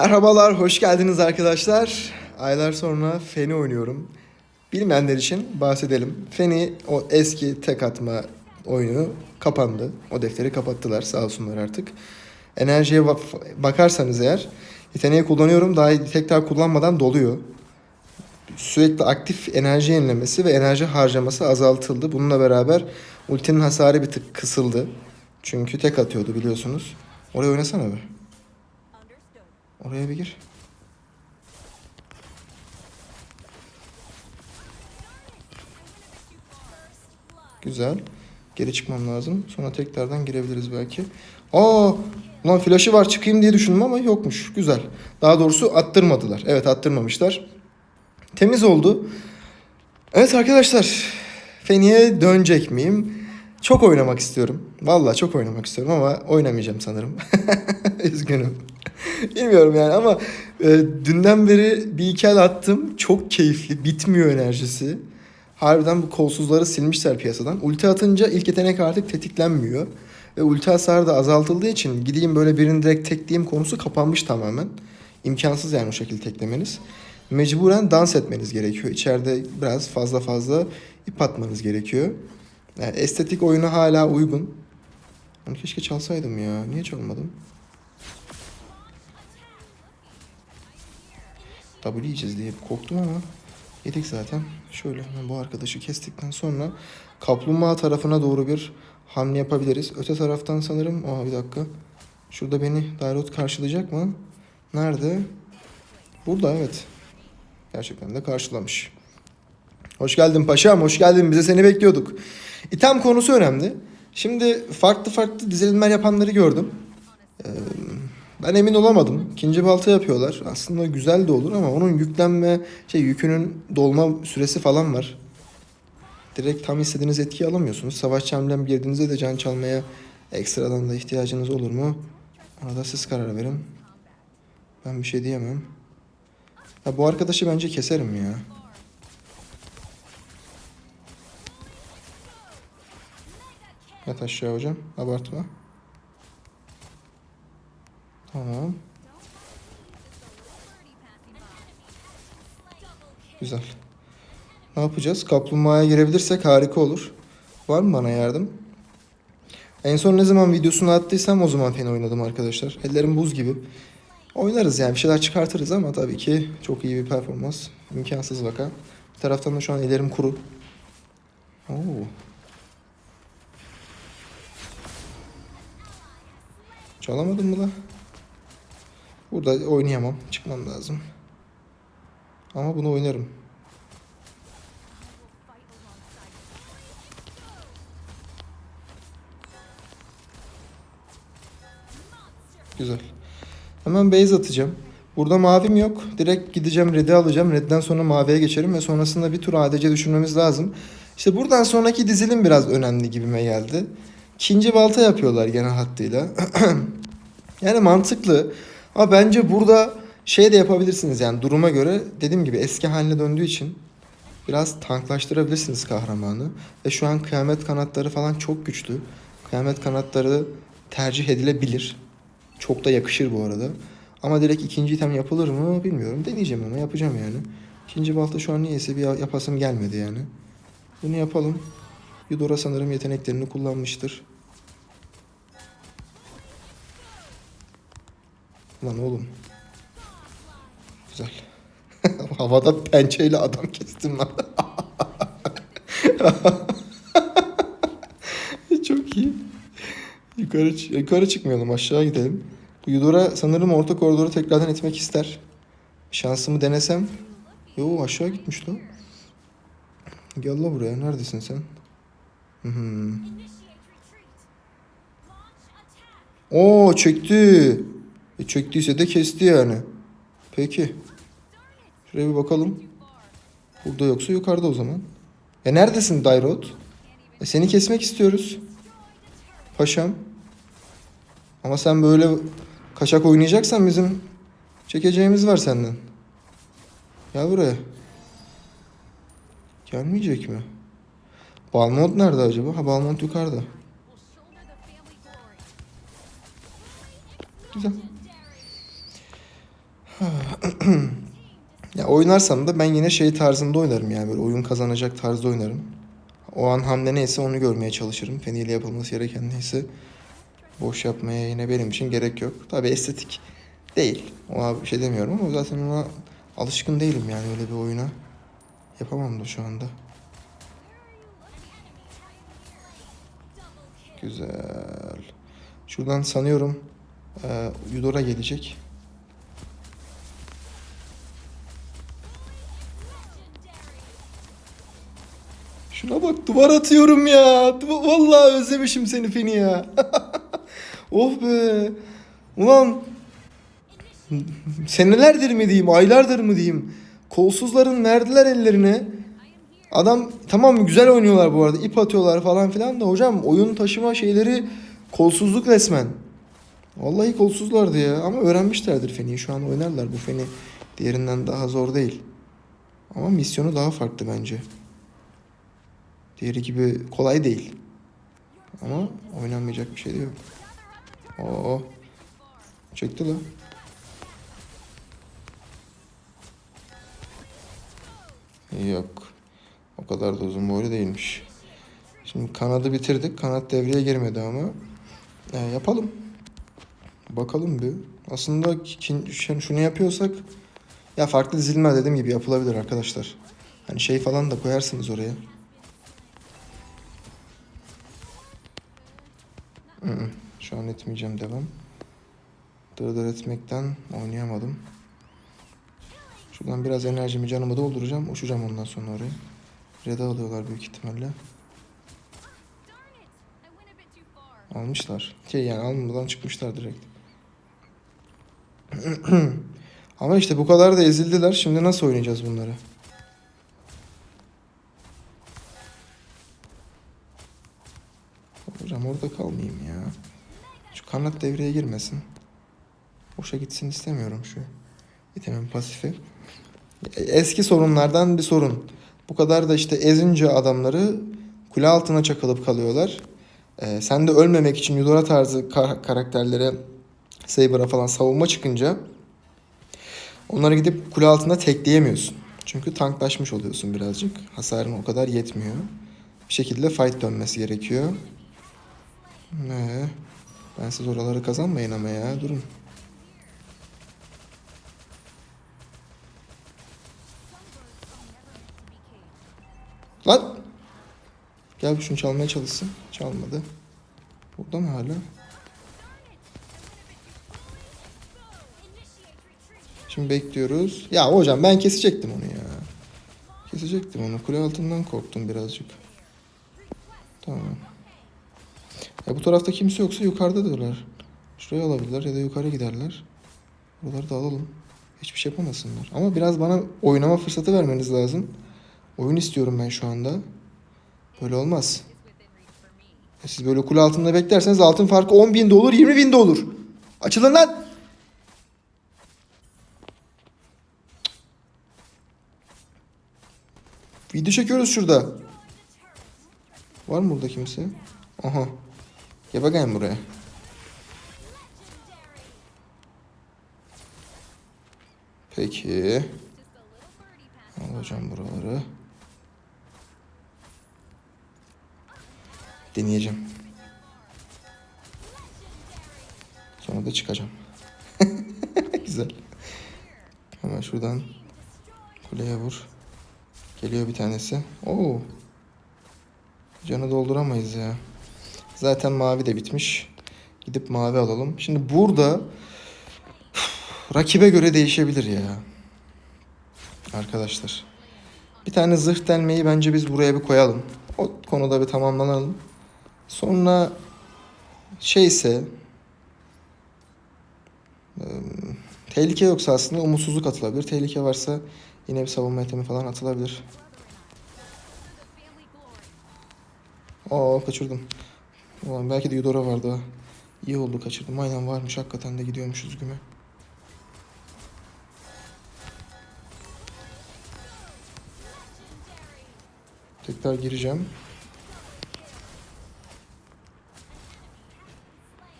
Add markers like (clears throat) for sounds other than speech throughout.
Merhabalar, hoş geldiniz arkadaşlar. Aylar sonra Feni oynuyorum. Bilmeyenler için bahsedelim. Feni o eski tek atma oyunu kapandı. O defteri kapattılar sağ olsunlar artık. Enerjiye bak- bakarsanız eğer yeteneği kullanıyorum daha tekrar kullanmadan doluyor. Sürekli aktif enerji yenilemesi ve enerji harcaması azaltıldı. Bununla beraber ultinin hasarı bir tık kısıldı. Çünkü tek atıyordu biliyorsunuz. Oraya oynasana be. Oraya bir gir. Güzel. Geri çıkmam lazım. Sonra tekrardan girebiliriz belki. Aa, ulan flaşı var çıkayım diye düşündüm ama yokmuş. Güzel. Daha doğrusu attırmadılar. Evet attırmamışlar. Temiz oldu. Evet arkadaşlar. Feni'ye dönecek miyim? Çok oynamak istiyorum. Vallahi çok oynamak istiyorum ama oynamayacağım sanırım. (laughs) Üzgünüm. Bilmiyorum yani ama e, dünden beri bir iki el attım. Çok keyifli. Bitmiyor enerjisi. Harbiden bu kolsuzları silmişler piyasadan. Ulti atınca ilk yetenek artık tetiklenmiyor. Ve ulti hasarı da azaltıldığı için gideyim böyle birini direkt tekleyeyim konusu kapanmış tamamen. İmkansız yani o şekilde teklemeniz. Mecburen dans etmeniz gerekiyor. İçeride biraz fazla fazla ip atmanız gerekiyor. Yani estetik oyuna hala uygun. Onu keşke çalsaydım ya. Niye çalmadım? W yiyeceğiz diye korktum ama yedik zaten. Şöyle hemen bu arkadaşı kestikten sonra kaplumbağa tarafına doğru bir hamle yapabiliriz. Öte taraftan sanırım... Aa bir dakika. Şurada beni Dairot karşılayacak mı? Nerede? Burada evet. Gerçekten de karşılamış. Hoş geldin paşam, hoş geldin. Bize seni bekliyorduk. İtem konusu önemli. Şimdi farklı farklı dizilimler yapanları gördüm. Ee, ben emin olamadım. İkinci balta yapıyorlar. Aslında güzel de olur ama onun yüklenme, şey yükünün dolma süresi falan var. Direkt tam istediğiniz etkiyi alamıyorsunuz. Savaş emblem girdiğinizde de can çalmaya ekstradan da ihtiyacınız olur mu? Ona da siz karar verin. Ben bir şey diyemem. Ya bu arkadaşı bence keserim ya. Yat aşağı hocam. Abartma. Tamam. Güzel. Ne yapacağız? Kaplumbağaya girebilirsek harika olur. Var mı bana yardım? En son ne zaman videosunu attıysam o zaman Feni oynadım arkadaşlar. Ellerim buz gibi. Oynarız yani bir şeyler çıkartırız ama tabii ki çok iyi bir performans. İmkansız vaka. Bir taraftan da şu an ellerim kuru. Oo. Çalamadım mı la? Burada oynayamam. Çıkmam lazım. Ama bunu oynarım. Güzel. Hemen base atacağım. Burada mavim yok. Direkt gideceğim red'i alacağım. Red'den sonra maviye geçerim ve sonrasında bir tur ADC düşürmemiz lazım. İşte buradan sonraki dizilim biraz önemli gibime geldi. İkinci balta yapıyorlar genel hattıyla. (clears throat) yani mantıklı. Ama bence burada şey de yapabilirsiniz yani duruma göre dediğim gibi eski haline döndüğü için biraz tanklaştırabilirsiniz kahramanı. Ve şu an kıyamet kanatları falan çok güçlü. Kıyamet kanatları tercih edilebilir. Çok da yakışır bu arada. Ama direkt ikinci item yapılır mı bilmiyorum. Deneyeceğim ama yapacağım yani. İkinci balta şu an niyeyse bir yapasım gelmedi yani. Bunu yapalım. Yudora sanırım yeteneklerini kullanmıştır. Lan oğlum. Güzel. (laughs) Havada pençeyle adam kestim lan. (laughs) Çok iyi. Yukarı, yukarı çıkmayalım aşağı gidelim. Yudora sanırım orta koridoru tekrardan etmek ister. Şansımı denesem. Yo aşağı gitmiş lan. Gel la buraya. Neredesin sen? Hı. Oo çekti. E, çektiyse de kesti yani. Peki. Şuraya bir bakalım. Burada yoksa yukarıda o zaman. E neredesin Dairot? E, seni kesmek istiyoruz. Paşam. Ama sen böyle kaçak oynayacaksan bizim çekeceğimiz var senden. Gel buraya. Gelmeyecek mi? Balmont nerede acaba? Ha Balmont yukarıda. Güzel. Ya oynarsam da ben yine şey tarzında oynarım yani böyle oyun kazanacak tarzda oynarım. O an hamle neyse onu görmeye çalışırım. Penny ile yapılması gereken neyse boş yapmaya yine benim için gerek yok. Tabi estetik değil. Ona bir şey demiyorum ama zaten ona alışkın değilim yani öyle bir oyuna. Yapamam da şu anda. Güzel. Şuradan sanıyorum e, Yudora gelecek. Şuna bak duvar atıyorum ya. Vallahi özlemişim seni Feni ya. (laughs) oh be. Ulan senelerdir mi diyeyim, aylardır mı diyeyim. Kolsuzların verdiler ellerine. Adam tamam güzel oynuyorlar bu arada. ip atıyorlar falan filan da hocam oyun taşıma şeyleri kolsuzluk resmen. Vallahi kolsuzlardı ya ama öğrenmişlerdir Feni'yi. Şu an oynarlar bu Feni diğerinden daha zor değil. Ama misyonu daha farklı bence. Diğeri gibi kolay değil. Ama oynanmayacak bir şey de yok. Oo. Çekti la. Yok. O kadar da uzun boylu değilmiş. Şimdi kanadı bitirdik. Kanat devreye girmedi ama. E, yapalım. Bakalım bir. Aslında şunu yapıyorsak ya farklı dizilme dediğim gibi yapılabilir arkadaşlar. Hani şey falan da koyarsınız oraya. Etmeyeceğim devam. Dırdır etmekten oynayamadım. Şuradan biraz enerjimi canımı dolduracağım. Uçacağım ondan sonra oraya. Red'e alıyorlar büyük ihtimalle. Almışlar. Şey yani almadan çıkmışlar direkt. (clears throat) Ama işte bu kadar da ezildiler. Şimdi nasıl oynayacağız bunları? Kanat devreye girmesin. Boşa gitsin istemiyorum şu itemin pasifi. Eski sorunlardan bir sorun. Bu kadar da işte ezince adamları kule altına çakılıp kalıyorlar. Ee, sen de ölmemek için Yudora tarzı ka- karakterlere Saber'a falan savunma çıkınca onları gidip kule altında tekleyemiyorsun. Çünkü tanklaşmış oluyorsun birazcık. Hasarın o kadar yetmiyor. Bir şekilde fight dönmesi gerekiyor. Ne? Ben siz oraları kazanmayın ama ya durun. Lan! Gel bir şunu çalmaya çalışsın. Çalmadı. Burada mı hala? Şimdi bekliyoruz. Ya hocam ben kesecektim onu ya. Kesecektim onu. Kule altından korktum birazcık. Ya bu tarafta kimse yoksa yukarıdadırlar. Şuraya alabilirler ya da yukarı giderler. Buraları da alalım. Hiçbir şey yapamasınlar. Ama biraz bana oynama fırsatı vermeniz lazım. Oyun istiyorum ben şu anda. Böyle olmaz. Siz böyle kule altında beklerseniz altın farkı 10 bin de olur 20 bin de olur. Açılın lan. Video çekiyoruz şurada. Var mı burada kimse? Aha. Gel bakayım buraya. Peki. Alacağım buraları. Deneyeceğim. Sonra da çıkacağım. (laughs) Güzel. Hemen şuradan kuleye vur. Geliyor bir tanesi. Oo. Canı dolduramayız ya. Zaten mavi de bitmiş. Gidip mavi alalım. Şimdi burada rakibe göre değişebilir ya. Arkadaşlar. Bir tane zırh delmeyi bence biz buraya bir koyalım. O konuda bir tamamlanalım. Sonra şeyse tehlike yoksa aslında umutsuzluk atılabilir. Tehlike varsa yine bir savunma itemi falan atılabilir. Aa kaçırdım. Ulan belki de Yudora vardı ha. İyi oldu kaçırdım. Aynen varmış hakikaten de gidiyormuşuz güme. Tekrar gireceğim.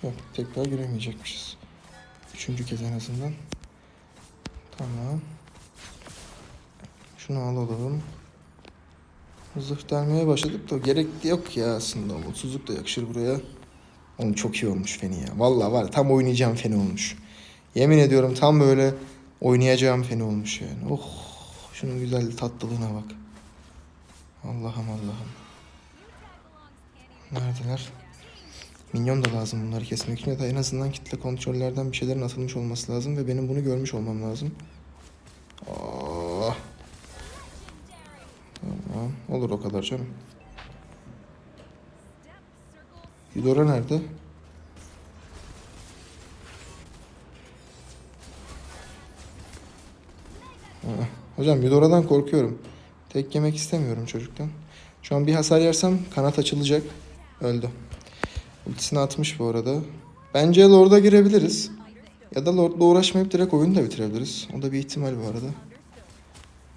Yok tekrar giremeyecekmişiz. Üçüncü kez en azından. Tamam. Şunu alalım. Zırh delmeye başladık da gerek yok ya aslında. Umutsuzluk da yakışır buraya. Oğlum çok iyi olmuş Feni ya. Vallahi var tam oynayacağım Feni olmuş. Yemin ediyorum tam böyle oynayacağım Feni olmuş yani. Oh şunun güzel tatlılığına bak. Allah'ım Allah'ım. Neredeler? Minyon da lazım bunları kesmek için ya da en azından kitle kontrollerden bir şeylerin atılmış olması lazım ve benim bunu görmüş olmam lazım. Olur o kadar canım. Yudora nerede? Aa, Hocam Yudora'dan korkuyorum. Tek yemek istemiyorum çocuktan. Şu an bir hasar yersem kanat açılacak. Öldü. Ultisini atmış bu arada. Bence Lord'a girebiliriz. Ya da Lord'la uğraşmayıp direkt oyunu da bitirebiliriz. O da bir ihtimal bu arada.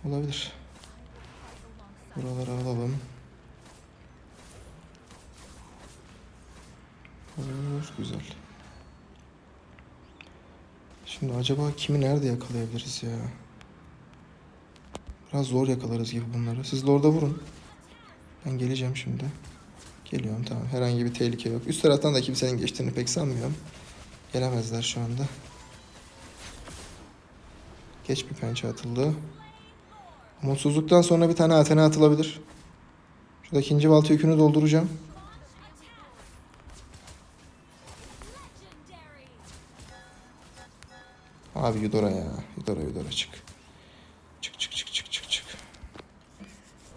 Olabilir. Buraları alalım. Olur, güzel. Şimdi acaba kimi nerede yakalayabiliriz ya? Biraz zor yakalarız gibi bunları. Siz de orada vurun. Ben geleceğim şimdi. Geliyorum tamam. Herhangi bir tehlike yok. Üst taraftan da kimsenin geçtiğini pek sanmıyorum. Gelemezler şu anda. Geç bir pençe atıldı. Umutsuzluktan sonra bir tane Athena atılabilir. Şurada ikinci balta yükünü dolduracağım. Abi Yudora ya. Yudora Yudora çık. Çık çık çık çık çık çık.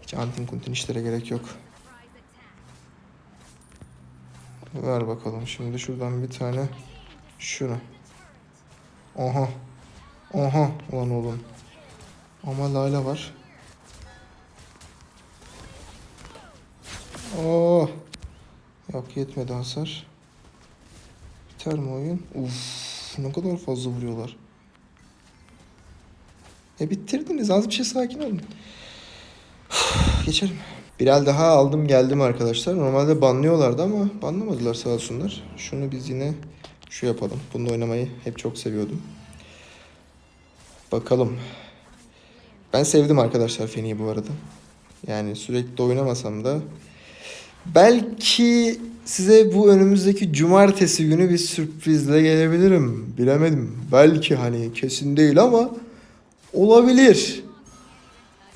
Hiç antin kuntin işlere gerek yok. Ver bakalım şimdi şuradan bir tane şunu. Oha. Oha ulan oğlum. Ama Lale var. Oh. Yok yetmedi hasar. Biter mi oyun? Uf, ne kadar fazla vuruyorlar. E bitirdiniz. Az bir şey sakin olun. (sighs) Geçelim. Bir el daha aldım geldim arkadaşlar. Normalde banlıyorlardı ama banlamadılar sağ olsunlar. Şunu biz yine şu yapalım. Bunu oynamayı hep çok seviyordum. Bakalım. Ben sevdim arkadaşlar Feni'yi bu arada. Yani sürekli oynamasam da belki size bu önümüzdeki cumartesi günü bir sürprizle gelebilirim. Bilemedim. Belki hani kesin değil ama olabilir.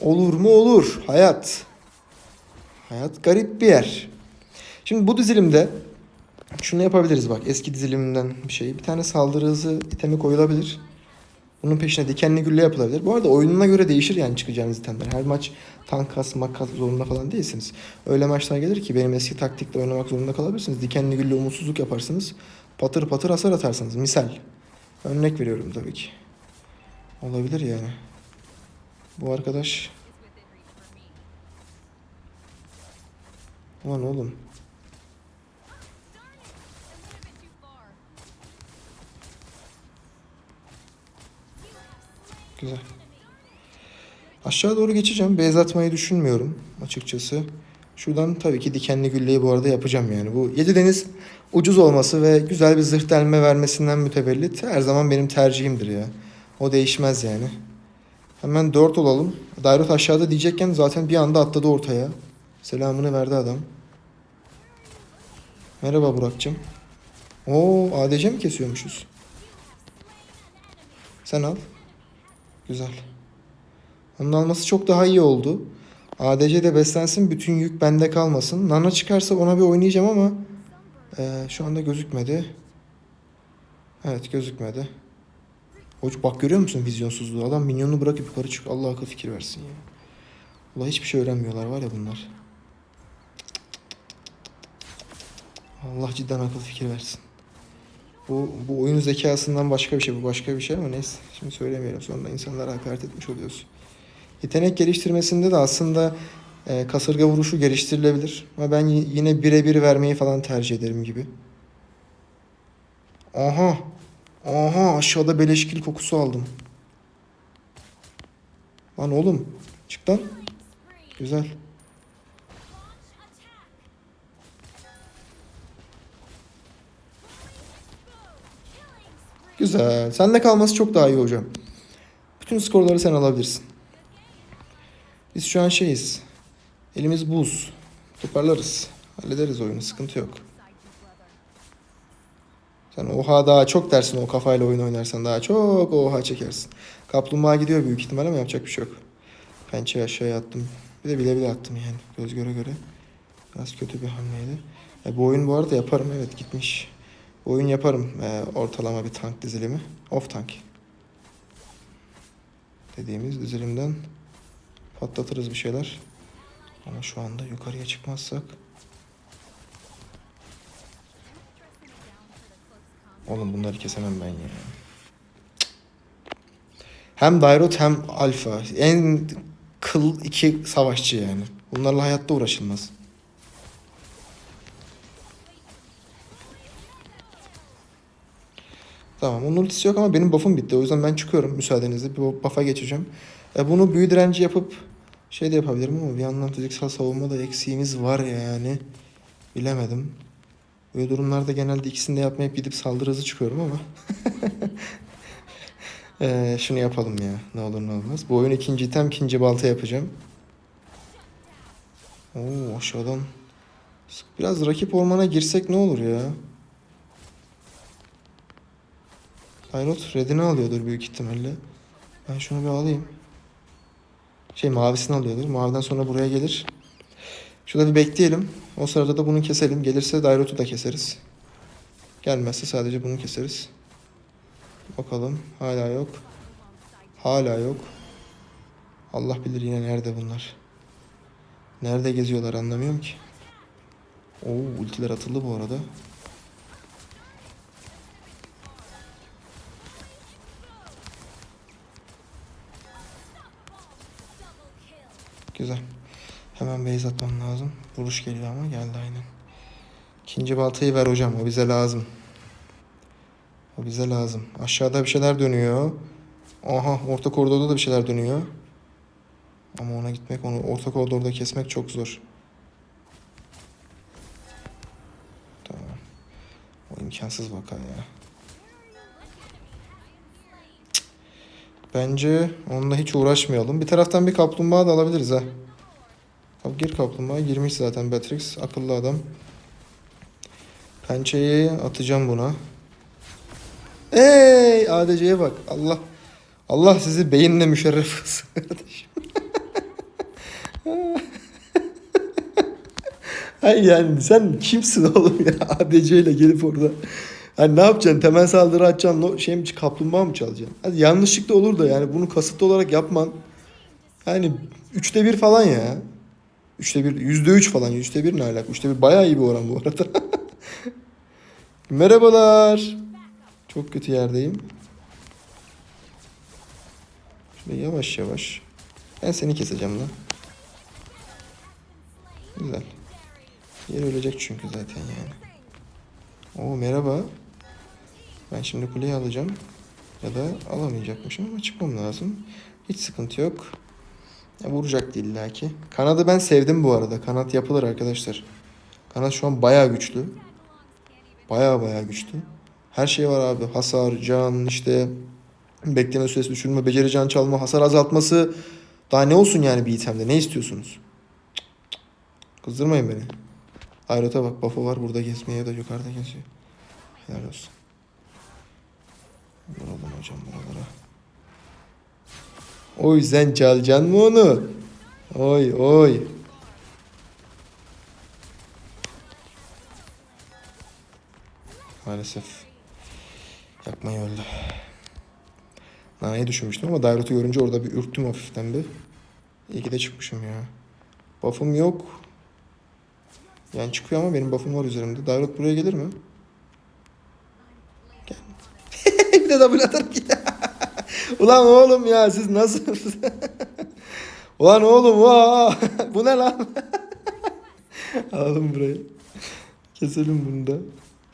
Olur mu olur. Hayat. Hayat garip bir yer. Şimdi bu dizilimde şunu yapabiliriz bak eski dizilimden bir şey. Bir tane saldırı hızı itemi koyulabilir. Bunun peşine dikenli gülle yapılabilir. Bu arada oyununa göre değişir yani çıkacağınız itemler. Her maç tank kas, zorunda falan değilsiniz. Öyle maçlar gelir ki benim eski taktikle oynamak zorunda kalabilirsiniz. Dikenli gülle umutsuzluk yaparsınız. Patır patır hasar atarsınız. Misal. Örnek veriyorum tabii ki. Olabilir yani. Bu arkadaş... Ulan oğlum. Güzel. Aşağı doğru geçeceğim. Beyaz atmayı düşünmüyorum açıkçası. Şuradan tabii ki dikenli gülleyi bu arada yapacağım yani. Bu yedi deniz ucuz olması ve güzel bir zırh delme vermesinden mütevellit her zaman benim tercihimdir ya. O değişmez yani. Hemen 4 olalım. Dairot aşağıda diyecekken zaten bir anda atladı ortaya. Selamını verdi adam. Merhaba Burak'cığım. Oo ADC mi kesiyormuşuz? Sen al. Güzel. Onun alması çok daha iyi oldu. ADC de beslensin bütün yük bende kalmasın. Nana çıkarsa ona bir oynayacağım ama eee, şu anda gözükmedi. Evet gözükmedi. Hoş bak görüyor musun vizyonsuzluğu? Adam minyonu bırakıp yukarı çık. Allah akıl fikir versin ya. Ulan hiçbir şey öğrenmiyorlar var ya bunlar. Allah cidden akıl fikir versin. Bu, bu oyun zekasından başka bir şey. Bu başka bir şey ama neyse. Şimdi söylemeyelim. Sonra insanlara hakaret etmiş oluyoruz. Yetenek geliştirmesinde de aslında e, kasırga vuruşu geliştirilebilir. Ama ben yine birebir vermeyi falan tercih ederim gibi. Aha. Aha aşağıda beleşkil kokusu aldım. Lan oğlum. Çık lan. Güzel. Güzel. Sende kalması çok daha iyi hocam. Bütün skorları sen alabilirsin. Biz şu an şeyiz. Elimiz buz. Toparlarız. Hallederiz oyunu. Sıkıntı yok. Sen oha daha çok dersin o kafayla oyun oynarsan daha çok oha çekersin. Kaplumbağa gidiyor büyük ihtimal ama yapacak bir şey yok. Pençeyi aşağıya attım. Bir de bile bile attım yani. Göz göre göre. Biraz kötü bir hamleydi. E, bu oyun bu arada yaparım evet gitmiş. Oyun yaparım e, ortalama bir tank dizilimi. Off tank. Dediğimiz dizilimden patlatırız bir şeyler. Ama şu anda yukarıya çıkmazsak. Oğlum bunları kesemem ben ya. Hem Dairot hem Alfa. En kıl iki savaşçı yani. Bunlarla hayatta uğraşılmaz. Tamam onun ultisi yok ama benim buff'um bitti. O yüzden ben çıkıyorum müsaadenizle. Bir buff'a geçeceğim. E, bunu büyü direnci yapıp şey de yapabilirim ama bir yandan fiziksel savunma da eksiğimiz var ya yani. Bilemedim. Böyle durumlarda genelde ikisini de yapmayıp gidip saldırı hızı çıkıyorum ama. Eee, (laughs) şunu yapalım ya. Ne olur ne olmaz. Bu oyun ikinci item ikinci balta yapacağım. Oo aşağıdan. Biraz rakip ormana girsek ne olur ya? Tayrot redini alıyordur büyük ihtimalle. Ben şunu bir alayım. Şey mavisini alıyordur. Maviden sonra buraya gelir. Şurada bir bekleyelim. O sırada da bunu keselim. Gelirse Dairot'u da keseriz. Gelmezse sadece bunu keseriz. Bakalım. Hala yok. Hala yok. Allah bilir yine nerede bunlar. Nerede geziyorlar anlamıyorum ki. Oo ultiler atıldı bu arada. Güzel. Hemen base atmam lazım. Vuruş geliyor ama geldi aynen. İkinci baltayı ver hocam. O bize lazım. O bize lazım. Aşağıda bir şeyler dönüyor. Aha orta koridorda da bir şeyler dönüyor. Ama ona gitmek, onu orta koridorda kesmek çok zor. Tamam. O imkansız vaka ya. Bence onunla hiç uğraşmayalım. Bir taraftan bir kaplumbağa da alabiliriz ha. Gir kaplumbağa girmiş zaten Beatrix. Akıllı adam. Pençeyi atacağım buna. Ey ADC'ye bak. Allah Allah sizi beyinle müşerref kılsın kardeşim. (laughs) Hayır yani sen kimsin oğlum ya ADC ile gelip orada. Hani ne yapacaksın? Temel saldırı atacaksın. Şey mi, kaplumbağa mı çalacaksın? Hadi yanlışlıkla olur da yani bunu kasıtlı olarak yapman. Yani üçte bir falan ya. Üçte bir, yüzde üç falan. Yüzde bir ne alaka? Üçte bir bayağı iyi bir oran bu arada. (laughs) Merhabalar. Çok kötü yerdeyim. Şöyle yavaş yavaş. Ben seni keseceğim lan. Güzel. Yer ölecek çünkü zaten yani. Oo merhaba. Ben şimdi kuleyi alacağım. Ya da alamayacakmışım ama çıkmam lazım. Hiç sıkıntı yok. Ya vuracaktı illaki. Kanadı ben sevdim bu arada. Kanat yapılır arkadaşlar. Kanat şu an bayağı güçlü. Bayağı bayağı güçlü. Her şey var abi. Hasar, can, işte bekleme süresi düşürme, beceri can çalma, hasar azaltması. Daha ne olsun yani bir itemde? Ne istiyorsunuz? Kızdırmayın beni. Ayrıca bak buff'ı var burada gezmeye da yukarıda geziyor. Helal olsun. Vuralım hocam buralara. Oy sen çalacaksın mı onu? Oy oy. Maalesef. Yakmayı öldü. Nana'yı düşünmüştüm ama Dairot'u görünce orada bir ürktüm hafiften bir. İyi ki de çıkmışım ya. Buff'ım yok. Yani çıkıyor ama benim buff'ım var üzerimde. Dairot buraya gelir mi? Gel. Bir de double atar ki. (laughs) Ulan oğlum ya siz nasıl? (laughs) Ulan oğlum vaa. (laughs) Bu ne lan? Alalım burayı. Keselim bunu da.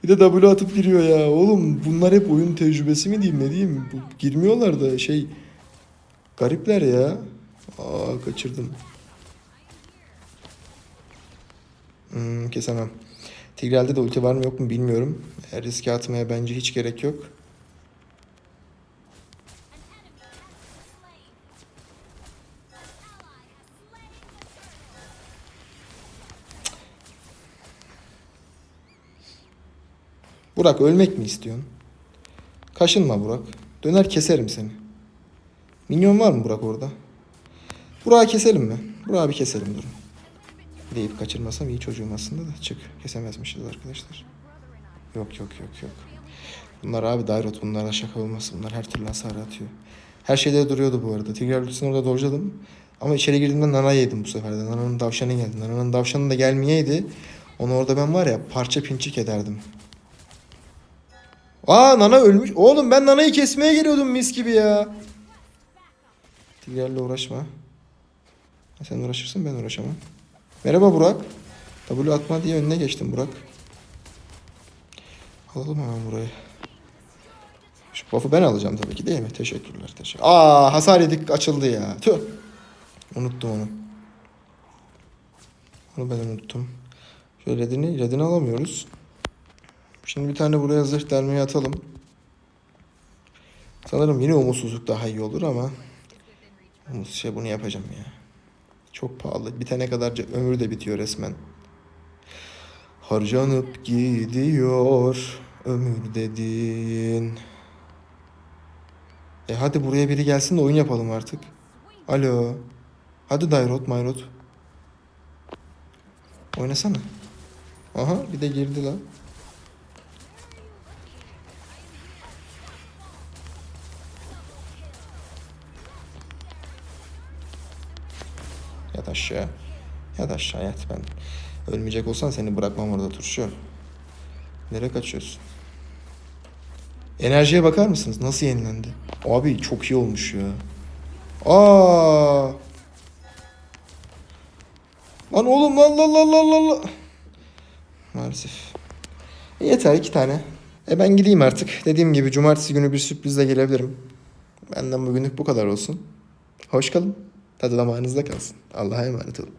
Bir de W atıp giriyor ya. Oğlum bunlar hep oyun tecrübesi mi diyeyim ne diyeyim. Bu, girmiyorlar da şey. Garipler ya. Aa kaçırdım. Hmm, kesemem. Tigrel'de de ulti var mı yok mu bilmiyorum. Riske atmaya bence hiç gerek yok. Burak ölmek mi istiyorsun? Kaşınma Burak. Döner keserim seni. Minyon var mı Burak orada? Burak'ı keselim mi? Burak'ı bir keselim durun. Deyip kaçırmasam iyi çocuğum aslında da çık. Kesemezmişiz arkadaşlar. Yok yok yok yok. Bunlar abi Dairot bunlarla şaka olmaz. Bunlar her türlü hasar atıyor. Her şeyde duruyordu bu arada. Tigreal ultisini orada dojladım. Ama içeri girdiğimde Nana yedim bu sefer de. Nana'nın davşanı geldi. Nana'nın davşanı da gelmeyeydi. Onu orada ben var ya parça pinçik ederdim. Aa Nana ölmüş. Oğlum ben Nana'yı kesmeye geliyordum mis gibi ya. Tigreal'le uğraşma. Ha, Sen uğraşırsın ben uğraşamam. Merhaba Burak. W atma diye önüne geçtim Burak. Alalım hemen burayı. Şu buff'ı ben alacağım tabii ki değil mi? Teşekkürler. Teşekkür. Aa hasar yedik açıldı ya. Tüh. Unuttum onu. Onu ben unuttum. Şöyle redini, redini alamıyoruz. Şimdi bir tane buraya zırh delmeyi atalım. Sanırım yine umutsuzluk daha iyi olur ama umut şey bunu yapacağım ya. Çok pahalı. Bitene kadar ce- ömür de bitiyor resmen. Harcanıp gidiyor ömür dediğin. E hadi buraya biri gelsin de oyun yapalım artık. Alo. Hadi Dairot Mayrot. Oynasana. Aha bir de girdi lan. Aşağı. Yat aşağı yat ben. Ölmeyecek olsan seni bırakmam orada turşu. Nereye kaçıyorsun? Enerjiye bakar mısınız? Nasıl yenilendi? Abi çok iyi olmuş ya. Aa! Lan oğlum lan lan lan lan lan. Maalesef. E, yeter iki tane. E ben gideyim artık. Dediğim gibi cumartesi günü bir sürprizle gelebilirim. Benden bugünlük bu kadar olsun. Hoş kalın. Tadı damağınızda kalsın. Allah'a emanet olun.